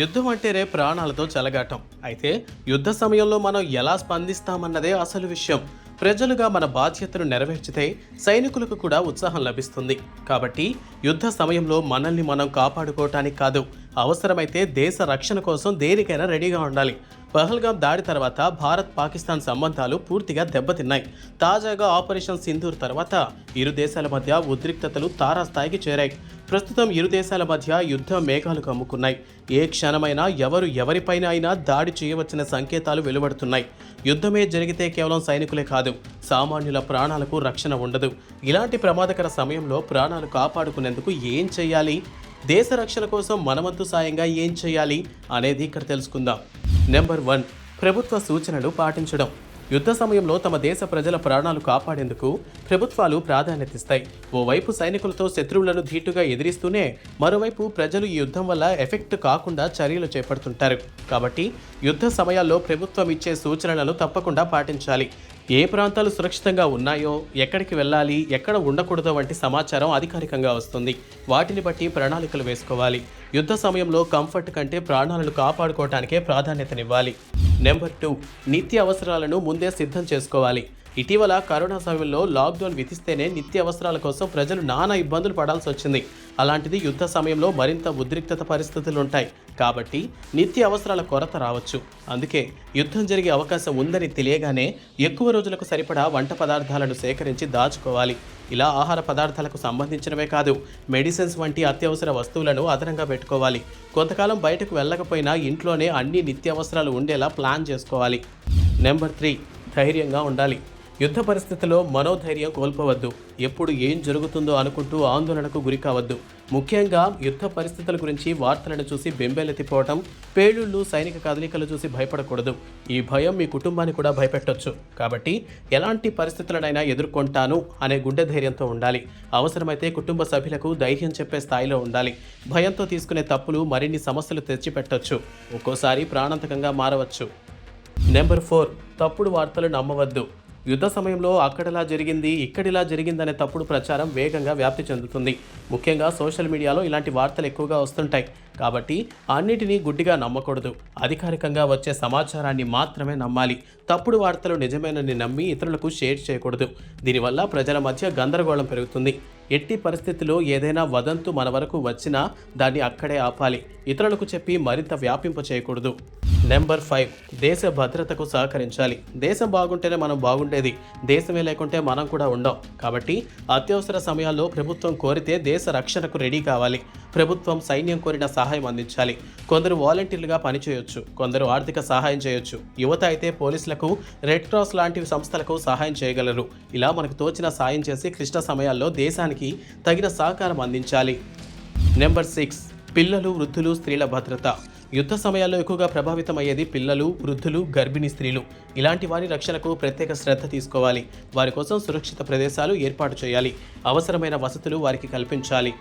యుద్ధం అంటేనే ప్రాణాలతో చెలగాటం. అయితే యుద్ధ సమయంలో మనం ఎలా స్పందిస్తామన్నదే అసలు విషయం. ప్రజలుగా మన బాధ్యతను నెరవేర్చితే సైనికులకు కూడా ఉత్సాహం లభిస్తుంది. కాబట్టి యుద్ధ సమయంలో మనల్ని మనం కాపాడుకోవటానికి కాదు అవసరమైతే దేశ రక్షణ కోసం దేనికైనా రెడీగా ఉండాలి. పహల్గాం దాడి తర్వాత భారత్ పాకిస్తాన్ సంబంధాలు పూర్తిగా దెబ్బతిన్నాయి. తాజాగా ఆపరేషన్ సింధూర్ తర్వాత ఇరు దేశాల మధ్య ఉద్రిక్తతలు తారాస్థాయికి చేరాయి. ప్రస్తుతం ఇరు దేశాల మధ్య యుద్ధ మేఘాలు కమ్ముకున్నాయి. ఏ క్షణమైనా ఎవరు ఎవరిపైన అయినా దాడి చేయవచ్చిన సంకేతాలు వెలువడుతున్నాయి. యుద్ధమే జరిగితే కేవలం సైనికులే కాదు సామాన్యుల ప్రాణాలకు రక్షణ ఉండదు. ఇలాంటి ప్రమాదకర సమయంలో ప్రాణాలు కాపాడుకునేందుకు ఏం చేయాలి? దేశ రక్షణ కోసం మనవంతు సాయంగా ఏం చేయాలి? అనేది ఇక్కడ తెలుసుకుందాం. నెంబర్ వన్ ప్రభుత్వ సూచనలు పాటించడం. యుద్ధ సమయంలో తమ దేశ ప్రజల ప్రాణాలు కాపాడేందుకు ప్రభుత్వాలు ప్రాధాన్యతిస్తాయి. ఓవైపు సైనికులతో శత్రువులను ధీటుగా ఎదిరిస్తూనే మరోవైపు ప్రజలు ఈ యుద్ధం వల్ల ఎఫెక్ట్ కాకుండా చర్యలు చేపడుతుంటారు. కాబట్టి యుద్ధ సమయాల్లో ప్రభుత్వం ఇచ్చే సూచనలను తప్పకుండా పాటించాలి. ఏ ప్రాంతాలు సురక్షితంగా ఉన్నాయో ఎక్కడికి వెళ్ళాలి ఎక్కడ ఉండకూడదో వంటి సమాచారం అధికారికంగా వస్తుంది. వాటిని బట్టి ప్రణాళికలు వేసుకోవాలి. యుద్ధ సమయంలో కంఫర్ట్ కంటే ప్రాణాలను కాపాడుకోవటానికే ప్రాధాన్యతనివ్వాలి. Number two. నిత్య అవసరాలను ముందే సిద్ధం చేసుకోవాలి. ఇటీవల కరోనా సమయంలో లాక్డౌన్ విధిస్తేనే నిత్య అవసరాల కోసం ప్రజలు నానా ఇబ్బందులు పడాల్సి వచ్చింది. అలాంటిది యుద్ధ సమయంలో మరింత ఉద్రిక్తత పరిస్థితులు ఉంటాయి. కాబట్టి నిత్య అవసరాల కొరత రావచ్చు. అందుకే యుద్ధం జరిగే అవకాశం ఉందని తెలియగానే ఎక్కువ రోజులకు సరిపడా వంట పదార్థాలను సేకరించి దాచుకోవాలి. ఇలా ఆహార పదార్థాలకు సంబంధించినవే కాదు మెడిసిన్స్ వంటి అత్యవసర వస్తువులను అదనంగా పెట్టుకోవాలి. కొంతకాలం బయటకు వెళ్ళకపోయినా ఇంట్లోనే అన్ని నిత్యావసరాలు ఉండేలా ప్లాన్ చేసుకోవాలి. నెంబర్ త్రీ ధైర్యంగా ఉండాలి. యుద్ధ పరిస్థితిలో మనోధైర్యం కోల్పోవద్దు. ఎప్పుడు ఏం జరుగుతుందో అనుకుంటూ ఆందోళనకు గురి కావద్దు. ముఖ్యంగా యుద్ధ పరిస్థితుల గురించి వార్తలను చూసి బెంబేలెత్తిపోవటం పేలుళ్ళు సైనిక కదలికలు చూసి భయపడకూడదు. ఈ భయం మీ కుటుంబాన్ని కూడా భయపెట్టొచ్చు. కాబట్టి ఎలాంటి పరిస్థితులనైనా ఎదుర్కొంటాను అనే గుండె ధైర్యంతో ఉండాలి. అవసరమైతే కుటుంబ సభ్యులకు ధైర్యం చెప్పే స్థాయిలో ఉండాలి. భయంతో తీసుకునే తప్పులు మరిన్ని సమస్యలు తెచ్చిపెట్టొచ్చు. ఒక్కోసారి ప్రాణాంతకంగా మారవచ్చు. Number four. తప్పుడు వార్తలు నమ్మవద్దు. యుద్ధ సమయంలో అక్కడిలా జరిగింది ఇక్కడిలా జరిగిందనే తప్పుడు ప్రచారం వేగంగా వ్యాప్తి చెందుతుంది. ముఖ్యంగా సోషల్ మీడియాలో ఇలాంటి వార్తలు ఎక్కువగా వస్తుంటాయి. కాబట్టి అన్నిటినీ గుడ్డిగా నమ్మకూడదు. అధికారికంగా వచ్చే సమాచారాన్ని మాత్రమే నమ్మాలి. తప్పుడు వార్తలు నిజమేనని నమ్మి ఇతరులకు షేర్ చేయకూడదు. దీనివల్ల ప్రజల మధ్య గందరగోళం పెరుగుతుంది. ఎట్టి పరిస్థితిలో ఏదైనా వదంతు మన వరకు వచ్చినా దాన్ని అక్కడే ఆపాలి. ఇతరులకు చెప్పి మరింత వ్యాపింప చేయకూడదు నెంబర్ ఫైవ్. దేశ భద్రతకు సహకరించాలి. దేశం బాగుంటేనే మనం బాగుండేది. దేశమే లేకుంటే మనం కూడా ఉండం. కాబట్టి అత్యవసర సమయాల్లో ప్రభుత్వం కోరితే దేశ రక్షణకు రెడీ కావాలి. ప్రభుత్వం సైన్యం కోరిన సహాయం అందించాలి. కొందరు వాలంటీర్లుగా పనిచేయొచ్చు. కొందరు ఆర్థిక సహాయం చేయొచ్చు. యువత అయితే పోలీసులకు రెడ్ క్రాస్ లాంటి సంస్థలకు సహాయం చేయగలరు. ఇలా మనకు తోచిన సాయం చేసి క్లిష్ట సమయాల్లో దేశానికి తగిన సహకారం అందించాలి. Number six. పిల్లలు వృద్ధులు స్త్రీల భద్రత. యుద్ధ సమయాల్లో ఎక్కువగా ప్రభావితం అయ్యేది పిల్లలు వృద్ధులు గర్భిణీ స్త్రీలు. ఇలాంటి వారి రక్షణకు ప్రత్యేక శ్రద్ధ తీసుకోవాలి. వారి కోసం సురక్షిత ప్రదేశాలు ఏర్పాటు చేయాలి. అవసరమైన వసతులు వారికి కల్పించాలి.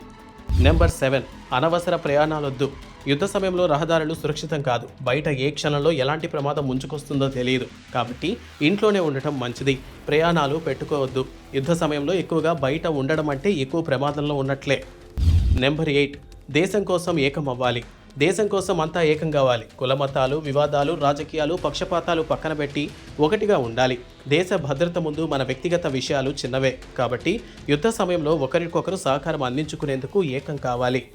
Number seven. అనవసర ప్రయాణాలొద్దు. యుద్ధ సమయంలో రహదారులు సురక్షితం కాదు. బయట ఏ క్షణంలో ఎలాంటి ప్రమాదం ముంచుకొస్తుందో తెలియదు. కాబట్టి ఇంట్లోనే ఉండటం మంచిది. ప్రయాణాలు పెట్టుకోవద్దు. యుద్ధ సమయంలో ఎక్కువగా బయట ఉండడం అంటే ఎక్కువ ప్రమాదంలో ఉన్నట్లే. Number eight. దేశం కోసం ఏకం అవ్వాలి దేశం కోసం అంతా ఏకం కావాలి. కులమతాలు వివాదాలు రాజకీయాలు పక్షపాతాలు పక్కన పెట్టి ఒకటిగా ఉండాలి. దేశ భద్రత ముందు మన వ్యక్తిగత విషయాలు చిన్నవే. కాబట్టి యుద్ధ సమయంలో ఒకరికొకరు సహకారం అందించుకునేందుకు ఏకం కావాలి.